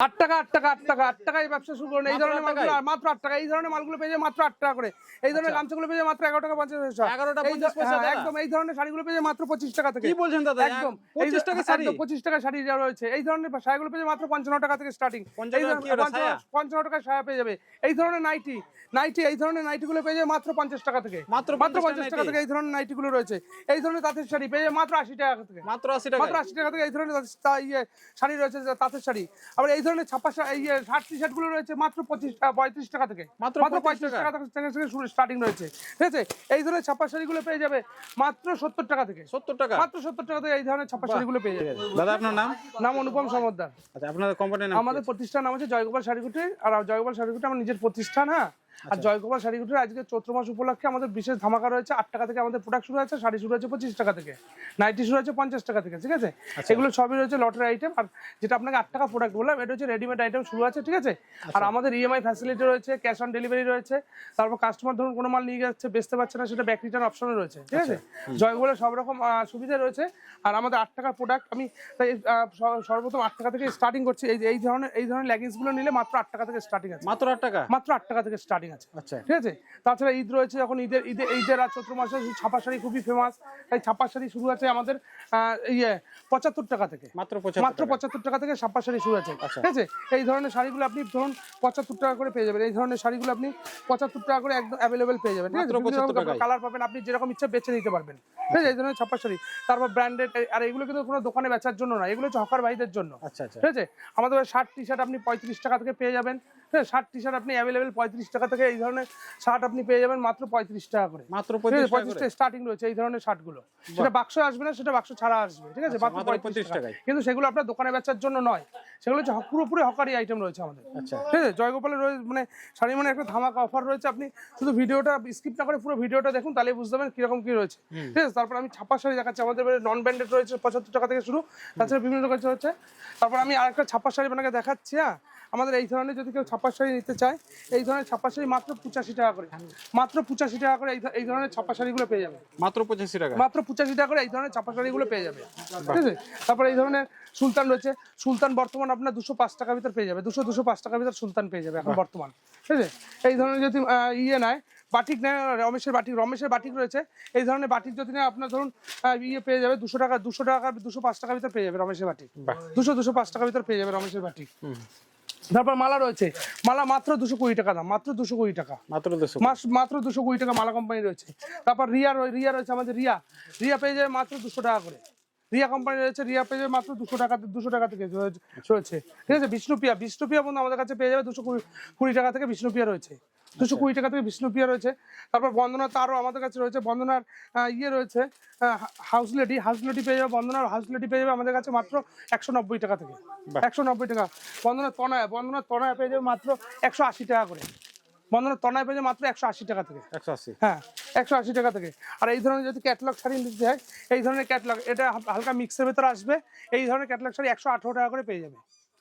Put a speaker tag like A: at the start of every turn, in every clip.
A: আট টাকা আট টাকা আট টাকা আট টাকায় ব্যবসা শুরু করুন এই ধরনের মালগুলো মাত্র আট টাকা এই ধরনের মালগুলো পেয়ে মাত্র আট টাকা করে এই ধরনের গামছাগুলো পেয়ে মাত্র এগারো টাকা পঞ্চাশ পয়সা
B: 11 টা
A: এই
B: 50 পয়সা
A: হ্যাঁ, একদম এই ধরনের শাড়িগুলো পেয়ে মাত্র পঁচিশ টাকা থেকে
B: কি বলছেন দাদা
A: একদম
B: পঁচিশ টাকা শাড়ি
A: পঁচিশ টাকা শাড়ি যা রয়েছে এই ধরনের শাড়িগুলো পেয়ে মাত্র পঞ্চান্ন টাকা থেকে স্টার্টিং
B: 55 টাকা কি ওটা, ছায়া?
A: পঞ্চান্ন টাকা সায়া পেয়ে যাবে এই ধরনের নাইটি নাইটি এই ধরনের নাইটিগুলো পেয়ে যাবে মাত্র পঞ্চাশ টাকা থেকে
B: মাত্র
A: মাত্র পঞ্চাশ টাকা থেকে এই ধরনের নাইটিগুলো রয়েছে এই ধরনের তাঁতের শাড়ি পেয়ে যাবে মাত্র আশি টাকা থেকে
B: মাত্র আশি টাকা
A: মাত্র আশি টাকা থেকে এই ধরনের ইয়ে শাড়ি রয়েছে তাঁতের শাড়ি আবার এই ধরনের ছাপা এই শার্ট টি শার্টগুলো রয়েছে মাত্র পঁচিশ পঁয়ত্রিশ টাকা থেকে।
B: মাত্র
A: মাত্র
B: 35
A: পঁয়ত্রিশ টাকা। থেকে থেকে শুরু স্টার্টিং রয়েছে। ঠিক আছে? এই ধরনের ছাপা শাড়িগুলো পেয়ে যাবে মাত্র সত্তর টাকা থেকে।
B: সত্তর টাকা?
A: মাত্র সত্তর টাকা থেকে এই ধরনের ছাপা শাড়িগুলো পেয়ে যাবে।
B: দাদা আপনার নাম?
A: নাম অনুপম সমদ্দার।
B: আচ্ছা আপনাদের কোম্পানির নাম
A: আমাদের প্রতিষ্ঠান নাম হচ্ছে জয়গোপাল শাড়িকুটি। আর জয়গোপাল শাড়িকুটি আমার নিজের প্রতিষ্ঠান হ্যাঁ। আর জয়গোপাল শাড়িকুটির আজকে চৈত্র মাস উপলক্ষে আমাদের বিশেষ ধামাকা রয়েছে আট টাকা থেকে আমাদের প্রোডাক্ট শুরু আছে শাড়ি শুরু হচ্ছে পঁচিশ টাকা থেকে। নাইটি শুরু হচ্ছে পঞ্চাশ টাকা থেকে ঠিক আছে?
B: আচ্ছা।
A: এগুলো সবই রয়েছে লটারি আইটেম আর যেটা আপনাকে আট টাকা প্রোডাক্ট বললাম এটা হচ্ছে রেডিমেড আইটেম শুরু আছে ঠিক আছে?
B: আচ্ছা।
A: আর আমাদের ইএমআই ফ্যাসিলিটি রয়েছে ক্যাশ অন ডেলিভারি রয়েছে তারপর কাস্টমার ধরুন কোনো মাল নিয়ে যাচ্ছে বেচতে পারছে না সেটা ব্যাক রিটার্ন অপশন রয়েছে ঠিক আছে?
B: আচ্ছা।
A: জয়গোপালের সব রকম সুবিধা রয়েছে আর আমাদের আট টাকার প্রোডাক্ট আমি তাই সর্বপ্রথম আট টাকা থেকে স্টার্টিং করছি এই এই ধরনের এই ধরনের লেগিংসগুলো নিলে মাত্র আট টাকা থেকে স্টার্টিং আছে।
B: মাত্র আট টাকা?
A: মাত্র আট টাকা থেকে স্টার্টিং আছে।
B: আচ্ছা।
A: ঠিক আছে? তাছাড়া ঈদ রয়েছে যখন ঈদের ঈদে ঈদের আর চৈত্র মাসে ছাপা শাড়ি খুবই ফেমাস তাই ছাপা শাড়ি শুরু আছে আমাদের ইয়ে পঁচাত্তর টাকা থেকে।
B: মাত্র
A: মাত্র পঁচাত্তর টাকা থেকে ছাপা শাড়ি শুরু আছে
B: আচ্ছা।
A: ঠিক আছে? এই ধরনের শাড়িগুলো আপনি ধরুন পঁচাত্তর টাকা করে পেয়ে যাবেন। এই ধরনের শাড়িগুলো আপনি পঁচাত্তর টাকা করে একদম অ্যাভেলেবেল পেয়ে যাবেন। ঠিক আছে?
B: মাত্র 75 টাকায়।
A: কালার পাবেন আপনি যেরকম ইচ্ছা বেছে নিতে পারবেন। ঠিক আছে? এই ধরনের ছাপা শাড়ি। তারপর ব্র্যান্ডেড আর এগুলো কিন্তু কোনো দোকানে বেচার জন্য না এগুলো হচ্ছে হকার ভাইদের জন্য।
B: আচ্ছা আচ্ছা।
A: ঠিক আছে? আমাদের শার্ট টি শার্ট আপনি পঁয়ত্রিশ টাকা থেকে পেয়ে যাবেন। হ্যাঁ শার্ট টি শার্ট আপনি অ্যাভেলেবেল পঁয়ত্রিশ টাকা থেকে এই ধরনের শার্ট আপনি পেয়ে যাবেন মাত্র পঁয়ত্রিশ টাকা করে।
B: মাত্র পঁয়ত্রিশ টাকা
A: স্টার্টিং রয়েছে এই ধরনের শার্টগুলো। সেটা বাক্স আসবে না সেটা বাক্স ছাড়া আসবে। ঠিক আছে মাত্র
B: মাত্র
A: পঁয়ত্রিশ
B: টাকায়।
A: কিন্তু সেগুলো আপনার দোকানে বেচার জন্য নয়। সেগুলো হচ্ছে পুরোপুরি হকারি আইটেম রয়েছে আমাদের।
B: আচ্ছা।
A: ঠিক আছে? জয়গোপালের রয়েছে মানে শাড়ি মানে একটা ধামাকা অফার রয়েছে আপনি শুধু ভিডিওটা স্কিপ না করে পুরো ভিডিওটা দেখুন তাহলে বুঝতে পারবেন কীরকম কি রয়েছে। ঠিক আছে? তারপর আমি ছাপা শাড়ি দেখাচ্ছি আমাদের নন ব্র্যান্ডেড রয়েছে পঁচাত্তর টাকা থেকে শুরু। তাছাড়া বিভিন্ন রকম হচ্ছে। তারপর আমি আরেকটা ছাপা শাড়ি আপনাকে দেখাচ্ছি হ্যাঁ? আমাদের এই ধরনের যদি কেউ ছাপা শাড়ি নিতে চায় এই ধরনের ছাপা শাড়ি মাত্র পঁচাশি টাকা করে। মাত্র পঁচাশি টাকা করে এই ধরনের ছাপা শাড়িগুলো পেয়ে যাবে।
B: মাত্র পঁচাশি টাকা?
A: মাত্র পঁচাশি টাকা করে এই ধরনের ছাপা শাড়িগুলো পেয়ে যাবে। ঠিক আছে? তারপরে এই ধরনের সুলতান রয়েছে। সুলতান বর্তমান আপনার দুশো পাঁচ টাকার ভিতর পেয়ে যাবে। দুশো দুশো পাঁচ টাকার ভিতর সুলতান পেয়ে যাবে এখন বর্তমান। ঠিক আছে? এই ধরনের যদি ইয়ে নেয় বাটিক নেয় রমেশের বাটিক রমেশের বাটিক রয়েছে এই ধরনের বাটিক যদি নেয় আপনার ধরুন ইয়ে পেয়ে যাবে দুশো টাকা দুশো টাকা দুশো পাঁচ টাকার ভিতর পেয়ে যাবে রমেশের বাটিক। দুশো দুশো পাঁচ টাকার ভিতর পেয়ে যাবে রমেশের বাটিক। তারপর মালা রয়েছে। মালা মাত্র দুশো কুড়ি টাকা দাম মাত্র দুশো কুড়ি টাকা।
B: মাত্র দুশো
A: মাত্র দুশো কুড়ি টাকা মালা কোম্পানি রয়েছে। তারপর রিয়া রয়ে- রিয়া রয়েছে আমাদের রিয়া। রিয়া পেয়ে যাবে মাত্র দুশো টাকা করে। রিয়া কোম্পানি রয়েছে। রিয়া পেয়ে যাবে মাত্র দুশো টাকা দুশো টাকা থেকে রয়েছে- ঠিক আছে? বিষ্ণুপিয়া বিষ্ণুপিয়া বন্ধু আমাদের কাছে পেয়ে যাবে দুশো কুড়ি কুড়ি টাকা থেকে বিষ্ণুপিয়া রয়েছে। দুশো কুড়ি টাকা থেকে বিষ্ণুপিয়া রয়েছে। তারপর বন্দনা তারও আমাদের কাছে রয়েছে। বন্দনার ইয়ে রয়েছে হাউস লেডি হাউস লেডি পেয়ে যাবে বন্দনার হাউস লেডি পেয়ে যাবে আমাদের কাছে মাত্র একশো নব্বই টাকা থেকে। একশো নব্বই টাকা। বন্দনার তনয় বন্দনার তনয় পেয়ে যাবে মাত্র একশো আশি টাকা করে। বন্দনার তনায় পেয়ে মাত্র একশো আশি টাকা থেকে।
B: একশো আশি।
A: হ্যাঁ একশো আশি টাকা থেকে। আর এই ধরনের যদি ক্যাটলগ শাড়ি নিতে হয় এই ধরনের ক্যাটলগ এটা হালকা মিক্সের ভেতরে আসবে এই ধরনের ক্যাটলগ শাড়ি একশো আঠারো টাকা করে পেয়ে যাবে।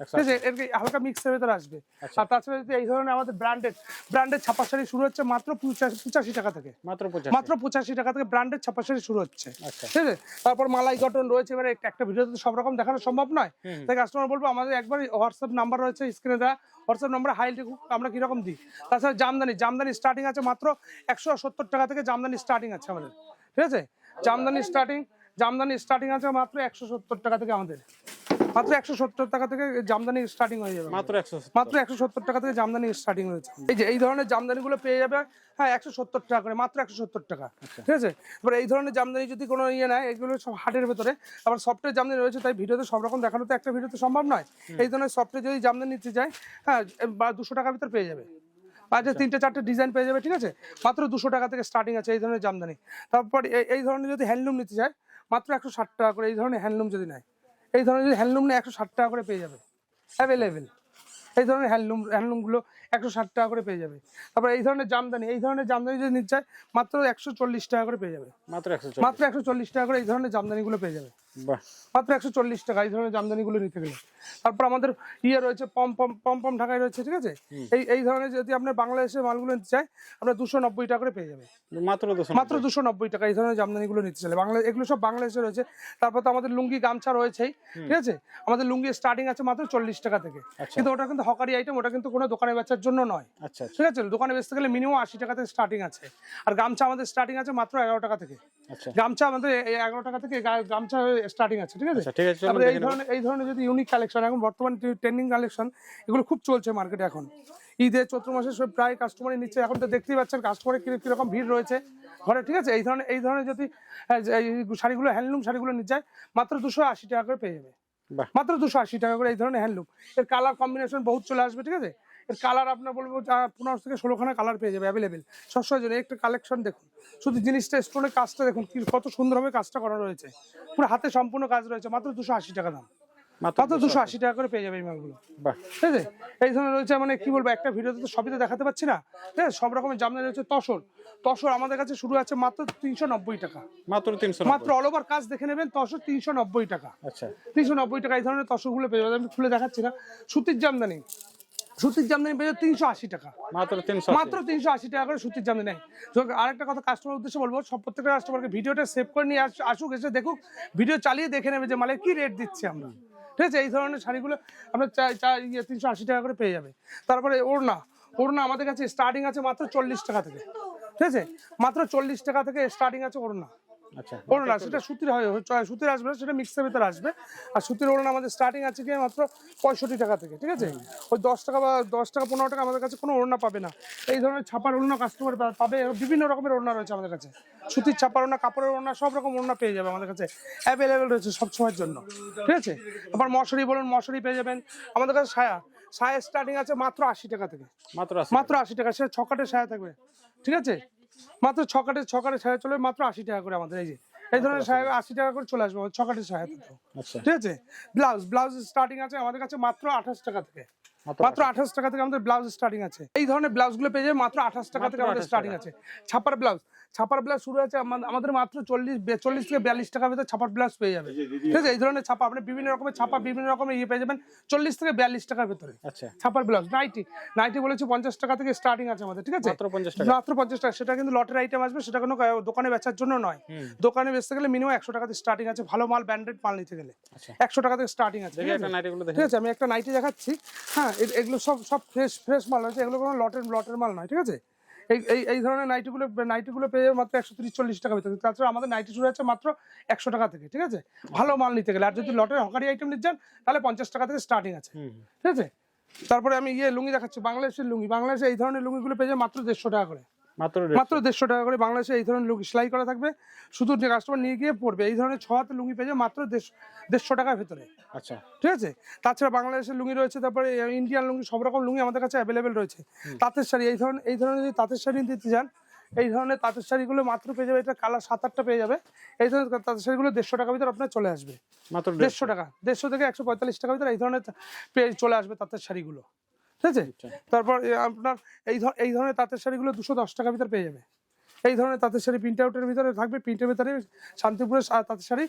A: ঠিক আছে এর হালকা মিক্সের ভেতরে আসবে। আর তাছাড়া যদি এই ধরনের আমাদের ব্র্যান্ডেড ব্র্যান্ডেড ছাপা শাড়ি শুরু হচ্ছে মাত্র পঁচাশি টাকা থেকে।
B: মাত্র
A: মাত্র পঁচাশি টাকা থেকে ব্র্যান্ডেড ছাপা শাড়ি শুরু হচ্ছে।
B: আচ্ছা।
A: ঠিক আছে? তারপর মালাই কটন রয়েছে এবারে একটা- ভিডিওতে সব রকম দেখানো সম্ভব নয়। তাই কাস্টমার বলব আমাদের একবার হোয়াটসঅ্যাপ নাম্বার রয়েছে স্ক্রিনে দেওয়া। হোয়াটসঅ্যাপ নাম্বার হাইল আমরা কীরকম দিই? তাছাড়া জামদানি জামদানি স্টার্টিং আছে মাত্র একশো সত্তর টাকা থেকে জামদানি স্টার্টিং আছে আমাদের। ঠিক আছে? জামদানি স্টার্টিং জামদানি স্টার্টিং আছে মাত্র একশো সত্তর টাকা থেকে আমাদের। মাত্র একশো সত্তর টাকা থেকে জামদানি স্টার্টিং হয়ে যাবে।
B: মাত্র একশো
A: মাত্র একশো সত্তর টাকা থেকে জামদানি স্টার্টিং রয়েছে এই যে এই ধরনের জামদানি গুলো পেয়ে যাবে হ্যাঁ একশো সত্তর টাকা করে মাত্র একশো সত্তর টাকা। ঠিক আছে? এবার এই ধরনের জামদানি যদি কোনো ইয়ে নেয় এগুলো সব হাটের ভেতরে আবার সফটওয়্যার জামদানি রয়েছে তাই ভিডিওতে সব রকম দেখানো তো একটা ভিডিওতে সম্ভব নয়। এই ধরনের সফটওয়্যার যদি জামদানি নিতে যায় হ্যাঁ বা দুশো টাকার ভিতর পেয়ে যাবে। বাজে তিনটে চারটে ডিজাইন পেয়ে যাবে ঠিক আছে? মাত্র দুশো টাকা থেকে স্টার্টিং আছে এই ধরনের জামদানি। তারপর এই- এই ধরনের যদি হ্যান্ডলুম নিতে চায় মাত্র একশো ষাট টাকা করে এই ধরনের হ্যান্ডলুম যদি নেয় এই ধরনের হ্যান্ডলুম নেয় একশো ষাট টাকা করে পেয়ে যাবে। অ্যাভেলেবেল এই ধরনের হ্যান্ডলুম হ্যান্ডলুমগুলো একশো ষাট টাকা করে পেয়ে যাবে। তারপর এই ধরনের জামদানি এই ধরনের জামদানি যদি নিতে চায় মাত্র একশো চল্লিশ টাকা করে পেয়ে যাবে।
B: মাত্র একশো
A: মাত্র একশো চল্লিশ টাকা করে এই ধরনের জামদানিগুলো পেয়ে যাবে। মাত্র একশো চল্লিশ টাকা এই ধরনের জামদানিগুলো নিতে গেলে। তারপর আমাদের ইয়ে রয়েছে পম পম পম পম ঢাকায় রয়েছে ঠিক আছে? এই এই ধরনের যদি আপনার বাংলাদেশের মালগুলো নিতে চাই আপনার দুশো নব্বই টাকা করে পেয়ে যাবে।
B: মাত্র দুশো
A: মাত্র দুশো নব্বই টাকা এই ধরনের জামদানিগুলো নিতে চাইলে। বাংলা এগুলো সব বাংলাদেশে রয়েছে। তারপর তো আমাদের লুঙ্গি গামছা রয়েছেই ঠিক আছে? আমাদের লুঙ্গি স্টার্টিং আছে মাত্র চল্লিশ টাকা থেকে। কিন্তু ওটা কিন্তু হকারি আইটেম ওটা কিন্তু কোনো দোকানে বেচার জন্য নয়।
B: আচ্ছা আচ্ছা।
A: ঠিক আছে? দোকানে বেচতে গেলে মিনিমাম আশি টাকা থেকে স্টার্টিং আছে। আর গামছা আমাদের স্টার্টিং আছে মাত্র এগারো টাকা থেকে।
B: আচ্ছা।
A: গামছা আমাদের এগারো টাকা থেকে গামছা স্টার্টিং আছে ঠিক আছে?
B: আচ্ছা
A: তারপরে এই ধরনের এই ধরনের যদি ইউনিক কালেকশন এখন বর্তমান ট্রেন্ডিং কালেকশন এগুলো খুব চলছে মার্কেটে এখন। ঈদের চৈত্র মাসে সব প্রায় কাস্টমারই নিচ্ছে। এখন তো দেখতেই পাচ্ছেন কাস্টমারের কীরকম ভিড় রয়েছে ঘরে ঠিক আছে? এই ধরনের এই ধরনের যদি এই শাড়িগুলো হ্যান্ডলুম শাড়িগুলো নিতে যায় মাত্র দুশো আশি টাকা করে পেয়ে যাবে। মাত্র দুশো আশি টাকা করে এই ধরনের হ্যান্ডলুম এর কালার কম্বিনেশন বহুত চলে আসবে ঠিক আছে? এর কালার আপনার বলব পনেরো থেকে ষোলোখানা কালার পেয়ে যাবে অ্যাভেলেবেল সবসময় জন্য একটা কালেকশন দেখুন। শুধু জিনিসটা স্টোনের কাজটা দেখুন কত সুন্দরভাবে কাজটা করা রয়েছে। পুরো হাতে সম্পূর্ণ কাজ রয়েছে মাত্র দুশো আশি টাকা দাম।
B: মাত্র
A: মাত্র দুশো আশি। টাকা করে পেয়ে যাবে এই মালগুলো। ঠিক আছে? এই ধরনের রয়েছে মানে কি বলব একটা ভিডিওতে তো সবই তো দেখাতে পাচ্ছি না। ঠিক আছে? সব রকমের জামদানি রয়েছে তসর। তসর আমাদের কাছে শুরু আছে মাত্র তিনশো নব্বই টাকা।
B: মাত্র তিনশো
A: মাত্র অল ওভার কাজ দেখে নেবেন তসর তিনশো নব্বই টাকা।
B: আচ্ছা।
A: তিনশো নব্বই টাকা এই ধরনের তসরগুলো পেয়ে যাবে আমি খুলে দেখাচ্ছি না। সুতির জামদানি। সুতির জামদানি পেয়ে যাবে তিনশো আশি টাকা।
B: মাত্র তিনশো
A: মাত্র তিনশো আশি টাকা করে সুতির জামদানি নেয়। তো আরেকটা কথা কাস্টমার উদ্দেশ্যে বলব সব প্রত্যেকটা কাস্টমারকে ভিডিওটা সেভ করে নিয়ে আস- আসুক এসে দেখুক ভিডিও চালিয়ে দেখে নেবে যে মালের কি রেট দিচ্ছি আমরা। ঠিক আছে? এই ধরনের শাড়িগুলো চাই ইয়ে তিনশো আশি টাকা করে পেয়ে যাবে। তারপরে ওড়না। ওড়না আমাদের কাছে স্টার্টিং আছে মাত্র চল্লিশ টাকা থেকে। ঠিক আছে? মাত্র চল্লিশ টাকা থেকে স্টার্টিং আছে ওড়না। ওড়না সেটা সুতির হয় সুতির আসবে না, সেটা মিক্সের ভিতরে আসবে। আর সুতির ওড়না আমাদের স্টার্টিং আছে কি মাত্র পঁয়ষট্টি টাকা থেকে ঠিক আছে? ওই দশ টাকা বা দশ টাকা পনেরো টাকা আমাদের কাছে কোনো ওড়না পাবে না। এই ধরনের ছাপার ওড়না কাস্টমার পাবে বিভিন্ন রকমের ওড়না রয়েছে আমাদের কাছে। সুতির ছাপার ওড়না কাপড়ের ওড়না সব রকম ওড়না পেয়ে যাবে আমাদের কাছে। অ্যাভেলেবেল রয়েছে সব সময়ের জন্য ঠিক আছে? আবার মশারি বলুন মশারি পেয়ে যাবেন। আমাদের কাছে সায়া সায়া স্টার্টিং আছে মাত্র আশি টাকা থেকে।
B: মাত্র
A: মাত্র আশি টাকা সে ছকাটে সায়া থাকবে ঠিক আছে? মাত্র ছকাটে ছকাটে সায়া চলে মাত্র আশি টাকা করে আমাদের এই যে। এই ধরনের সাহেব আশি টাকা করে চলে আসবে ছকাটে সায়া তো
B: আচ্ছা।
A: ঠিক আছে? ব্লাউজ ব্লাউজ স্টার্টিং আছে আমাদের কাছে মাত্র আঠাশ টাকা থেকে।
B: মাত্র
A: মাত্র আঠাশ। টাকা থেকে আমাদের ব্লাউজ স্টার্টিং আছে। এই ধরনের ব্লাউজগুলো পেয়ে যাবে মাত্র আঠাশ টাকা থেকে আমাদের স্টার্টিং আছে। ছাপার ব্লাউজ। ছাপার ব্লাউজ শুরু আছে আমাদের মাত্র চল্লিশ চল্লিশ থেকে বিয়াল্লিশ টাকার ভিতরে ছাপার ব্লাউজ পেয়ে যাবে। ঠিক আছে? এই ধরনের ছাপা আপনি বিভিন্ন রকমের ছাপা বিভিন্ন রকমের ইয়ে পেয়ে যাবেন চল্লিশ থেকে বিয়াল্লিশ টাকার ভিতরে।
B: আচ্ছা।
A: ছাপার ব্লাউজ নাইটি নাইটি বলেছি পঞ্চাশ টাকা থেকে স্টার্টিং আছে আমাদের ঠিক আছে?
B: মাত্র পঞ্চাশ টাকা।
A: টাকা সেটা কিন্তু লটের আইটেম আসবে সেটা কোনো দোকানে বেচার জন্য নয়। দোকানে বেচতে গেলে মিনিমাম একশো টাকা থেকে স্টার্টিং আছে ভালো মাল ব্র্যান্ডেড মাল নিতে গেলে।
B: আচ্ছা।
A: একশো টাকা থেকে স্টার্টিং আছে ঠিক আছে? আমি একটা নাইটি দেখাচ্ছি। হ্যাঁ এগুলো সব সব ফ্রেশ ফ্রেশ মাল আছে এগুলো কোনো লটের লটের মাল নয় ঠিক আছে? এই এই এই ধরনের নাইটিগুলো নাইটিগুলো পেয়ে মাত্র একশো তিরিশ চল্লিশ টাকা ভিতরে তাছাড়া আমাদের নাইটি শুরু আছে মাত্র একশো টাকা থেকে ঠিক আছে? ভালো মাল নিতে গেলে। আর যদি লটের হকারি আইটেম নিতে যান তাহলে পঞ্চাশ টাকা থেকে স্টার্টিং আছে ঠিক আছে? তারপরে আমি ইয়ে লুঙ্গি দেখাচ্ছি বাংলাদেশের লুঙ্গি। বাংলাদেশে এই ধরনের লুঙ্গিগুলো পেয়ে যায় মাত্র দেড়শো টাকা করে।
B: মাত্র
A: দেড়শো। টাকা করে বাংলাদেশে এই ধরনের লুঙ্গি সেলাই করা থাকবে। শুধু যে কাস্টমার নিয়ে গিয়ে পড়বে এই ধরনের ছ হাতে লুঙ্গি পেয়ে যাবে মাত্র দেড়শো টাকার ভেতরে।
B: আচ্ছা।
A: ঠিক আছে? তাছাড়া বাংলাদেশের লুঙ্গি রয়েছে তারপরে ইন্ডিয়ান লুঙ্গি সব রকম লুঙ্গি আমাদের কাছে অ্যাভেলেবেল রয়েছে। তাঁতের শাড়ি এই ধরনের এই ধরনের যদি তাঁতের শাড়ি দিতে যান এই ধরনের তাঁতের শাড়িগুলো মাত্র পেয়ে যাবে এটা কালার সাত আটটা পেয়ে যাবে। এই ধরনের তাঁতের শাড়িগুলো দেড়শো টাকার ভিতরে আপনার চলে আসবে।
B: মাত্র
A: দেড়শো টাকা দেড়শো থেকে একশো পঁয়তাল্লিশ টাকার ভিতরে এই ধরনের পেয়ে চলে আসবে তাঁতের শাড়িগুলো। ঠিক আছে তারপর আপনার এই এই ধরনের তাঁতের শাড়িগুলো দুশো দশ টাকার ভিতরে পেয়ে যাবে। এই ধরনের তাঁতের শাড়ি প্রিন্ট আউটের ভিতরে থাকবে প্রিন্টের ভিতরে শান্তিপুরের তাঁতের শাড়ি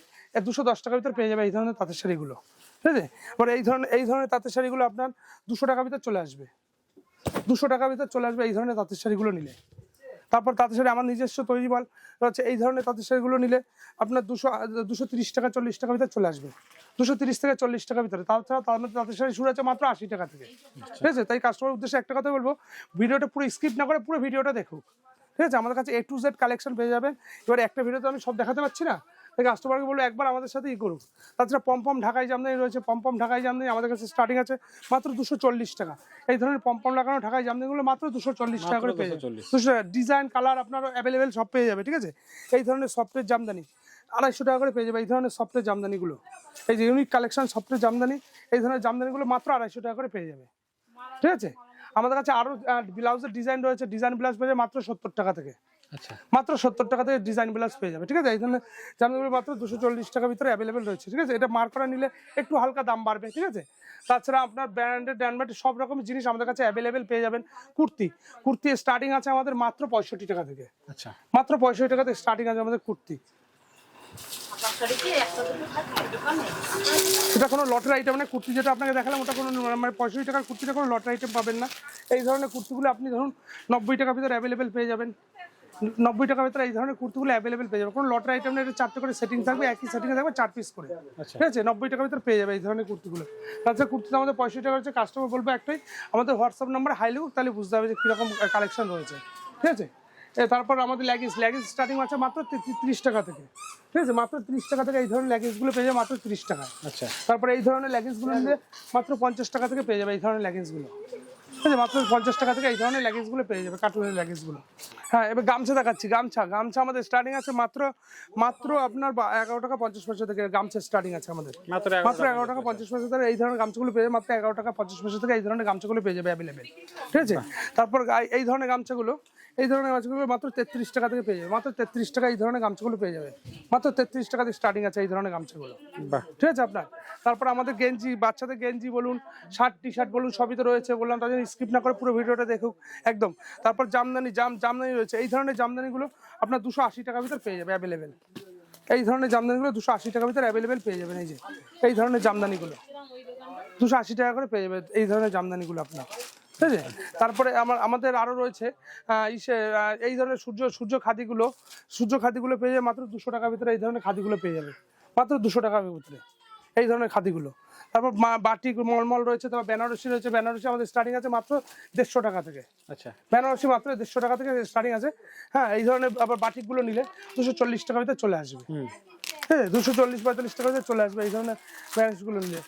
A: দুশো দশ টাকার ভিতরে পেয়ে যাবে এই ধরনের তাঁতের শাড়িগুলো। ঠিক আছে এবার এই ধরনের এই ধরনের তাঁতের শাড়িগুলো আপনার দুশো টাকার ভিতরে চলে আসবে। দুশো টাকার ভিতরে চলে আসবে এই ধরনের তাঁতের শাড়িগুলো নিলে। তারপর তাঁতের শাড়ি আমার নিজস্ব তৈরি মাল। হচ্ছে এই ধরনের তাঁতের শাড়িগুলো নিলে আপনার দুশো দুশো তিরিশ টাকা, চল্লিশ টাকার ভিতরে চলে আসবে। দুশো তিরিশ থেকে চল্লিশ টাকার ভিতরে। তাছাড়া তার মধ্যে তাঁতের শাড়ি শুরু আছে মাত্র আশি টাকা থেকে। ঠিক আছে? তাই কাস্টমার উদ্দেশ্যে একটা কথা বলব, ভিডিওটা পুরো স্কিপ না করে পুরো ভিডিওটা দেখুক। ঠিক আছে? আমাদের কাছে এ টু জেড কালেকশন পেয়ে যাবেন। এবার একটা ভিডিও তো আমি সব দেখাতে পারছি না। কাস্টমারকে বলব একবার আমাদের সাথে ই করুক তাছাড়া পম্পম ঢাকায় জামদানি রয়েছে পম্পম ঢাকায় জামদানি আমাদের কাছে স্টার্টিং আছে মাত্র দুশো চল্লিশ টাকা। এই ধরনের পম্পম লাগানো ঢাকায় জামদানিগুলো মাত্র দুশো চল্লিশ টাকা করে পেয়ে যাবে।
B: 240
A: দুশো ডিজাইন কালার আপনার অ্যাভেলেবেল সব পেয়ে যাবে ঠিক আছে? এই ধরনের সফটওয়্যার জামদানি আড়াইশো টাকা করে পেয়ে যাবে এই ধরনের সফটওয়্যার জামদানিগুলো। এই যে ইউনিক কালেকশন সফটওয়্যার জামদানি এই ধরনের জামদানিগুলো মাত্র আড়াইশো টাকা করে পেয়ে যাবে। ঠিক আছে? আমাদের কাছে আরও ব্লাউজের ডিজাইন রয়েছে। ডিজাইন ব্লাউজ পেয়ে মাত্র সত্তর টাকা থেকে।
B: আচ্ছা।
A: মাত্র সত্তর টাকা থেকে ডিজাইন ব্লাউজ পেয়ে যাবে ঠিক আছে? এই ধরনের জামদানিগুলো মাত্র দুশো চল্লিশ টাকার ভিতরে অ্যাভেলেবেল রয়েছে ঠিক আছে? এটা মার করা নিলে একটু হালকা দাম বাড়বে ঠিক আছে? তাছাড়া আপনার ব্র্যান্ডেড ড্যান্ডমেড সব রকম জিনিস আমাদের কাছে অ্যাভেলেবেল পেয়ে যাবেন কুর্তি। কুর্তি স্টার্টিং আছে আমাদের মাত্র পঁয়ষট্টি টাকা থেকে।
B: আচ্ছা।
A: মাত্র পঁয়ষট্টি টাকা থেকে স্টার্টিং আছে আমাদের কুর্তি। এটা কোনো লটের আইটেম না কুর্তি যেটা আপনাকে দেখালাম ওটা কোনো মানে পঁয়ষট্টি টাকার কুর্তিটা কোনো লটের আইটেম পাবেন না। এই ধরনের কুর্তিগুলো আপনি ধরুন নব্বই টাকার ভিতরে অ্যাভেলেবেল পেয়ে যাবেন। নব্বই টাকার ভিতরে এই ধরনের কুর্তিগুলো অ্যাভেলেবেল পেয়ে যাবেন। কোনো লটের আইটেম না এটা চারটে করে সেটিং থাকবে একই সেটিংয়ে থাকবে চার পিস করে।
B: আচ্ছা।
A: ঠিক আছে? নব্বই টাকার ভিতরে পেয়ে যাবে এই ধরনের কুর্তিগুলো। তাছাড়া কুর্তিটা আমাদের পঁয়ষট্টি টাকা হচ্ছে কাস্টমার বলব একটাই আমাদের হোয়াটসঅ্যাপ নাম্বার হাই লিখুক তাহলে বুঝতে হবে যে কীরকম কালেকশন রয়েছে। ঠিক আছে? তারপর আমাদের ল্যাগিস ল্যাগিস স্টার্টিং আছে মাত্র তিরিশ টাকা থেকে। ঠিক আছে? মাত্র তিরিশ টাকা থেকে এই ধরনের ল্যাগিসগুলো পেয়ে যাবে মাত্র তিরিশ টাকা।
B: আচ্ছা।
A: তারপরে এই ধরনের ল্যাগিংসগুলো নিলে মাত্র পঞ্চাশ টাকা থেকে পেয়ে যাবে এই ধরনের ল্যাগিংসগুলো ঠিক আছে? মাত্র পঞ্চাশ টাকা থেকে এই ধরনের ল্যাগিংসগুলো পেয়ে যাবে কার্টুনের ল্যাগিংসগুলো হ্যাঁ এবার গামছা দেখাচ্ছি গামছা। গামছা আমাদের স্টার্টিং আছে মাত্র মাত্র আপনার এগারো টাকা পঞ্চাশ পয়সা থেকে গামছা স্টার্টিং আছে আমাদের।
B: মাত্র
A: এগারো টাকা পঞ্চাশ পয়সা থেকে এই ধরনের গামছাগুলো পেয়ে যাবে মাত্র এগারো টাকা পঞ্চাশ পয়সা থেকে এই ধরনের গামছাগুলো পেয়ে যাবে অ্যাভেলেবেল ঠিক আছে? তারপর এই ধরনের গামছাগুলো এই ধরনের গামছাগুলো মাত্র তেত্রিশ টাকা থেকে পেয়ে যাবে। মাত্র তেত্রিশ টাকা এই ধরনের গামছাগুলো পেয়ে যাবে। মাত্র তেত্রিশ টাকা থেকে স্টার্টিং আছে এই ধরনের গামছাগুলো। ঠিক আছে আপনার? তারপর আমাদের গেঞ্জি বাচ্চাদের গেঞ্জি বলুন শার্ট টি শার্ট বলুন সবই তো রয়েছে বললাম তাদের স্কিপ না করে পুরো ভিডিওটা দেখুক একদম। তারপর জামদানি জাম জামদানি রয়েছে। এই ধরনের জামদানিগুলো আপনার দুশো আশি টাকার ভিতর পেয়ে যাবে অ্যাভেলেবেল এই ধরনের জামদানিগুলো দুশো আশি টাকার ভিতরে অ্যাভেলেবেল পেয়ে যাবেন এই যে। এই ধরনের জামদানিগুলো। দুশো আশি টাকা করে পেয়ে যাবে এই ধরনের জামদানিগুলো আপনার। ঠিক আছে তারপরে আমার আমাদের আরও রয়েছে ইসে এই ধরনের সূর্য সূর্য খাদিগুলো সূর্য খাদিগুলো পেয়ে যাবে মাত্র দুশো টাকার ভিতরে এই ধরনের খাদিগুলো পেয়ে যাবে। মাত্র দুশো টাকার ভিতরে এই ধরনের খাদিগুলো। তারপর বাটিক মলমল রয়েছে তারপর বেনারসি রয়েছে বেনারসি আমাদের স্টার্টিং আছে মাত্র দেড়শো টাকা থেকে।
B: আচ্ছা।
A: বেনারসি মাত্র দেড়শো টাকা থেকে স্টার্টিং আছে। হ্যাঁ এই ধরনের আবার বাটিকগুলো নিলে দুশো চল্লিশ টাকার ভিতরে চলে আসবে। হ্যাঁ দুশো চল্লিশ পঁয়তাল্লিশ টাকা ভিতরে চলে আসবে এই ধরনের বেনারসিগুলো নিলে।